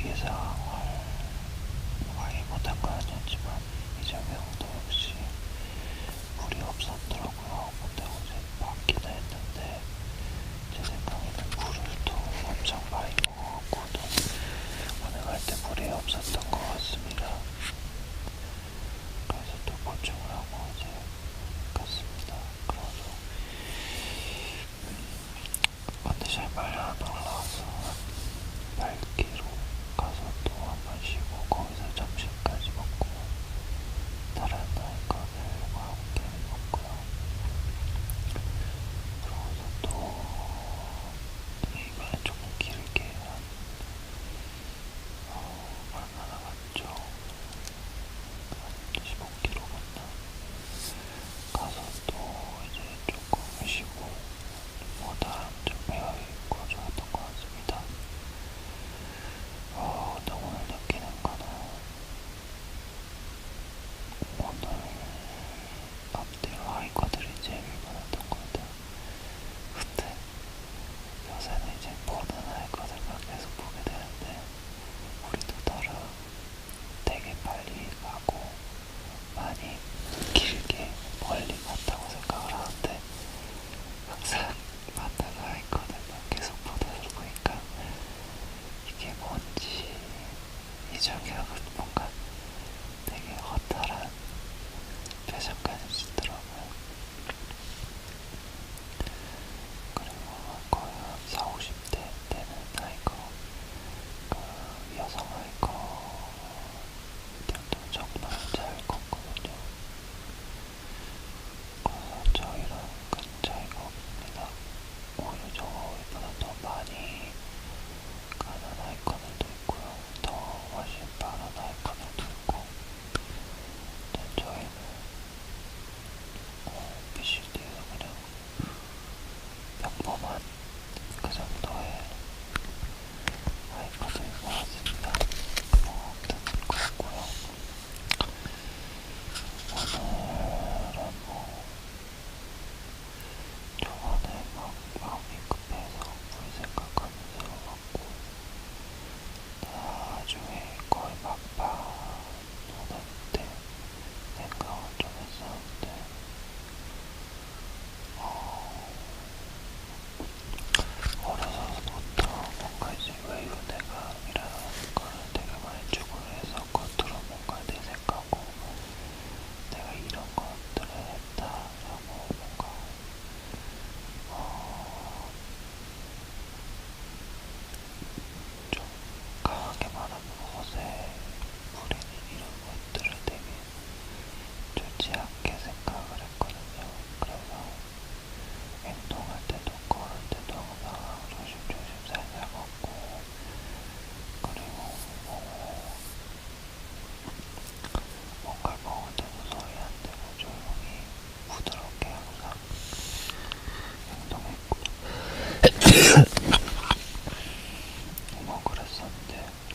위기의 상황을 아예 못할 건 아니었지만 이재명도 역시 물이 없었더라고요. 기적이라고 뭔가. さって。